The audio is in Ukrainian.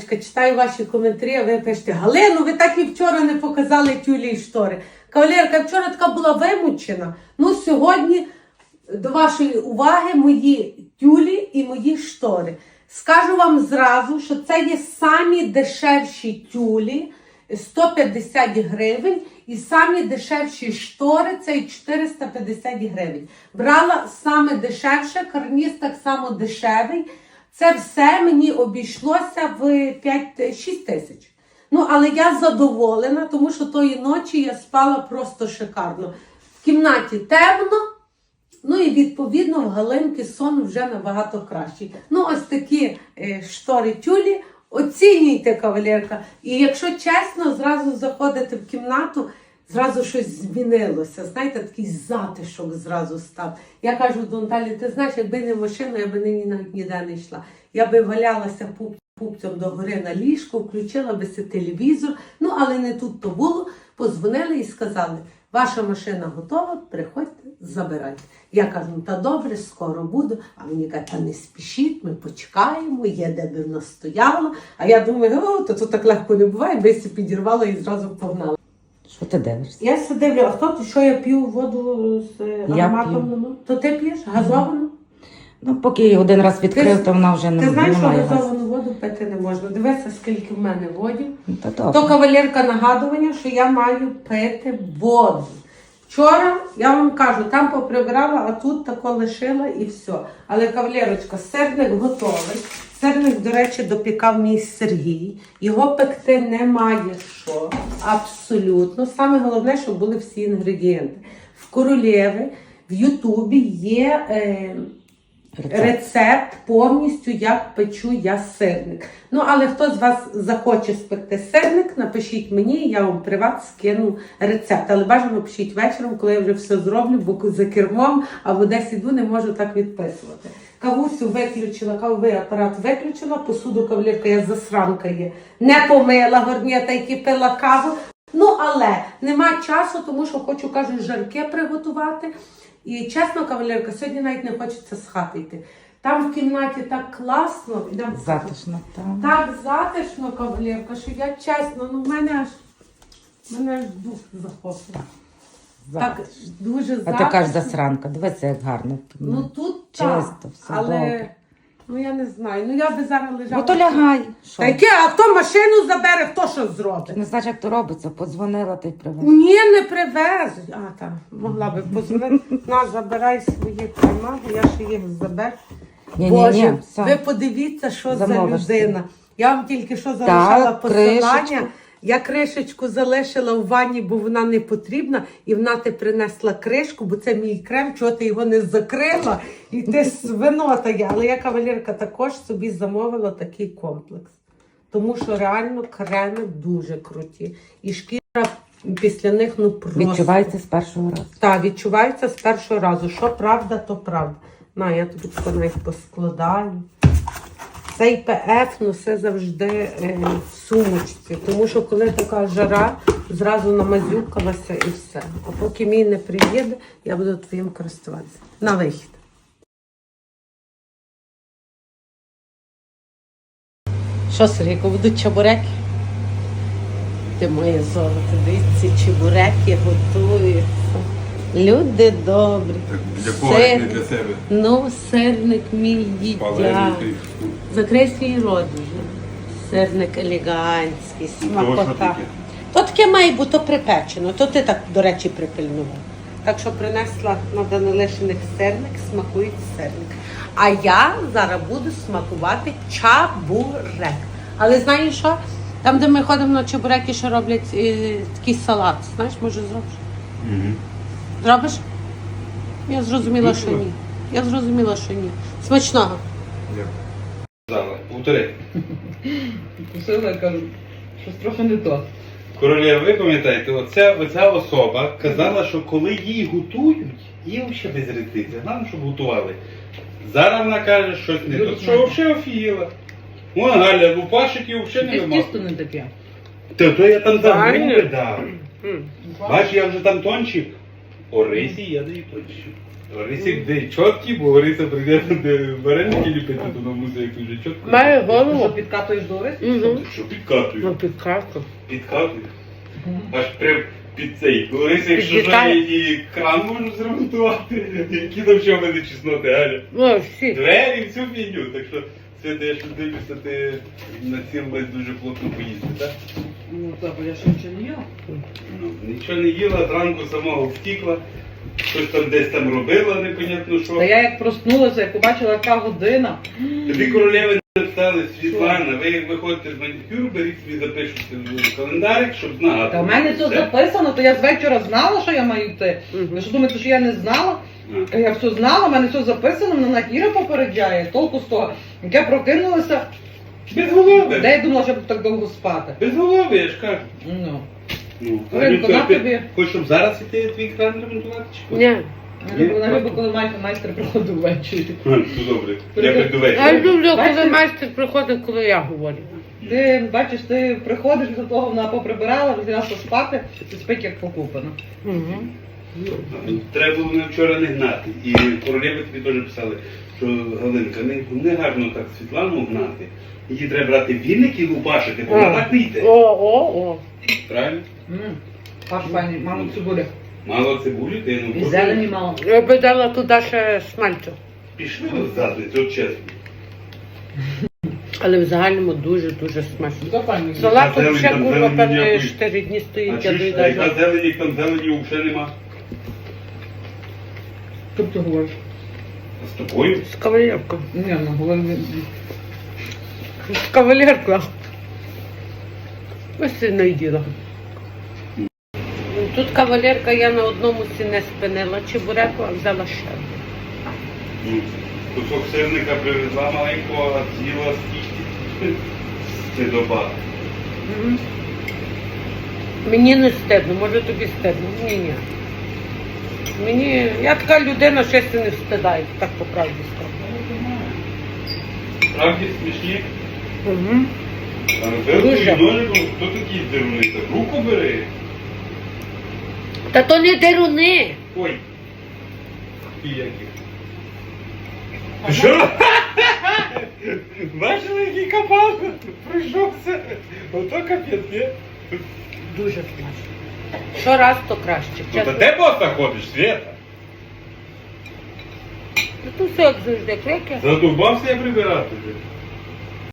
Читаю ваші коментарі, а ви пишете, Галину, ви так і вчора не показали тюлі і штори. Кавалерка, вчора така була вимучена. Ну, сьогодні до вашої уваги мої тюлі і мої штори. Скажу вам зразу, що це є самі дешевші тюлі 150 гривень, і самі дешевші штори це 450 гривень. Брала саме дешевше, карніз так само дешевий. Це все мені обійшлося в 5-6 тисяч. Ну, але я задоволена, тому що тої ночі я спала просто шикарно. В кімнаті темно, ну і відповідно в Галинки сон вже набагато кращий. Ну, ось такі е, штори тюлі. Оцінюйте, кавалерка. І якщо чесно, зразу заходите в кімнату, зразу щось змінилося. Знаєте, такий затишок зразу став. Я кажу до Наталі, ти знаєш, якби не машина, я би нині ніде не йшла. Я би валялася пуп, пупцем до гори на ліжку, включила би си телевізор. Ну, але не тут то було. Позвонили і сказали, ваша машина готова, приходьте, забирайте. Я кажу, та добре, скоро буду. А мені кажуть, та не спішіть, ми почекаємо, є де би вона стояла. А я думаю, о, то тут так легко не буває, бися підірвала і зразу погнала. Що ти дивишся? Я все дивлю, а хто ти, що я п'ю воду з Я ароматом? п'ю. Ну, То ти п'єш газовану? Ну, поки її один раз Ти- відкрив, то вона вже не Ти знаєш, що газовану воду пити не можна. Дивися, скільки в мене водів. Ну, Та То добре. кавалерка нагадування, що я маю пити воду. Вчора я вам кажу, там поприбирала, а тут тако лишила і все. Але кавалерочка, сирник готовий. Сирник, до речі, допікав мій Сергій. Його пекти немає що. Абсолютно. Саме головне, щоб були всі інгредієнти. В королєви в Ютубі є. Е, Рецепт. повністю, як печу я сирник. Ну, але хто з вас захоче спекти сирник, напишіть мені, я вам приват скину рецепт. Але бажано пишіть вечором, коли я вже все зроблю, бо за кермом або десь іду, не можу так відписувати. Кавусю виключила, кавовий апарат виключила, посуду кавалерка, я засранка є. Не помила горнята, які пила каву. Ну, але нема часу, тому що хочу, кажуть, жарки приготувати. І чесно, кавалерка, сьогодні навіть не хочеться з хати йти. Там в кімнаті так класно, ідемо. Затишно там. так затишно, кавалерка, що я чесно, ну в мене аж мене аж дух захоплює. Так, Затишно. А ти кажеш засранка, дивися, як гарно. Ну тут Чисто, все але добре. ну я не знаю. Ну я би зараз лежала. Ну то лягай. Що? Та яке, а хто машину забере, хто що зробить? не знаєш, як то робиться. Подзвонила ти й привезла. Ні, не привезуть. А, там, могла би позвонити. На, забирай свої пряма, я ще їх заберу. Ні, ні, Боже, ні. ви подивіться, що Замовиш за людина. Я вам тільки що залишала посилання. кришечку. Я кришечку залишила у ванні, бо вона не потрібна, і вона ти принесла кришку, бо це мій крем, чого ти його не закрила, і ти свинота є. Але я кавалерка також собі замовила такий комплекс. Тому що реально креми дуже круті. І шкіра після них ну просто. Відчувається з першого разу. Так, відчувається з першого разу. Що правда, то правда. На, я тобі навіть поскладаю. Цей ПФ носи завжди е, в сумочці, тому що коли така жара, зразу намазюкалася і все. А поки мій не приїде, я буду твоїм користуватися. На вихід. Що, Сергійко, будуть чебуреки? Ти моє золото, дивіться, чебуреки готуються. Люди добрі. Для кого не для себе? Ну, сирник мій. Закрий свій рот вже. Сирник елегантський, смакота. То таке має бути припечено, то ти так, до речі, припильнував. Так що принесла на Данилишиних сирник, смакують сирник. А я зараз буду смакувати чабурек. Але знаєш що? Там, де ми ходимо на чебуреки, що роблять е, такий салат. Знаєш, може зробиш? Мгм. Зробиш? Я зрозуміла, що ні. Я зрозуміла, що ні. Смачного. Дякую. Повтори. Посила, я кажу, щось трохи не то. Королева, ви пам'ятаєте, оця, оця особа казала, що коли їй готують, їй взагалі без різниці. Головне, щоб готували. Зараз вона каже, щось не то. Що взагалі офігіла. Вон Галя, у пашиків взагалі не нема. тісто не таке. Та то я там загруби дав. М. Бач, я вже там тончик. О рисі я даю тончик. Ларисик де чіткі, бо Лариса прийде де вареники ліпити, то нам мусить як дуже чітко. Має Ти що, голову. підкатуєш до Орисі? Угу. Що підкатую? Ну, підказку. Підкатую. Аж прям під цей. Лариса, якщо що, я її кран можу зремонтувати. Які там ще в мене чесноти, Галя. Ну, всі. Двері, всю фігню. Так що, Свята, я що дивлюся, ти націлилась дуже плотно поїсти, так? Ну, так, бо я ще. Ну, нічого не їла, зранку самого втікла. Щось там десь там робила, непонятно що. Та я як проснулася, як побачила, яка година. Тобі королеви написали, Світлана, ви як виходите з манікюру, беріть собі запишете в календарик, щоб знати. Та в мене це Все. записано, то я з вечора знала, що я маю йти. Ви що думаєте, що я не знала? А. Я все знала, в мене все записано, мене Накіра попереджає. Толку з того. Як я прокинулася, Без голови. де я думала, що буду так довго спати. Без голови, я ж кажу. Ну. Ну, Ринко, на тобі. Хочеш, щоб зараз іти твій кран ремонтувати? Чи Ні. Я люблю, я люблю, коли майстер, майстер приходить ввечері. Ну, добре. Я прийду Я вечора. люблю, коли Бачите? майстер приходить, коли я говорю. Ти бачиш, ти приходиш до того, вона поприбирала, розглянувся спати, і спить як покупана. Угу. Треба було мене вчора не гнати. І королеви тобі теж писали, що Галинка, не, не гарно так Світлану гнати. Її треба брати віник і лупашити, бо вона так не йде. О, о, о. Правильно? Паш файний, мама цибуля. Мало цибулі, ти ну І зелені мало. Я би дала туди ще смальцю. Пішли ви задницю, от чесно. Але в загальному дуже-дуже смачно. Це. Салат ще курва, певне, 4 дні А стоїть, я чуєш, а яка зелені, як там зелені взагалі нема. Б ти говориш? А з тобою? З кавалеркою. Ні, ну говорю. З кавалеркою. Ось сильно їла. Тут кавалерка я на одному сі не спинила чебуреку, а взяла ще. Ну, Кусок сирника привезла маленького, а з'їла скільки. Це доба. Мгм. Мені не стидно, може тобі стидно. Ні, ні. Мені, я така людина, що я не встидаю, так по правді скажу. Справді смішні. Угу. А Дуже. вилкою ножиком, хто такий? Так руку бери. Та то не деруни. Ой. І яких. Що? Бачили, який кабан прийшовся? Ото капець, ні? Дуже смачно. Що раз, то краще. Ну та Чесно. де боса ходиш, Света? Ну, то все як завжди, крики. Задовбався я прибирати вже.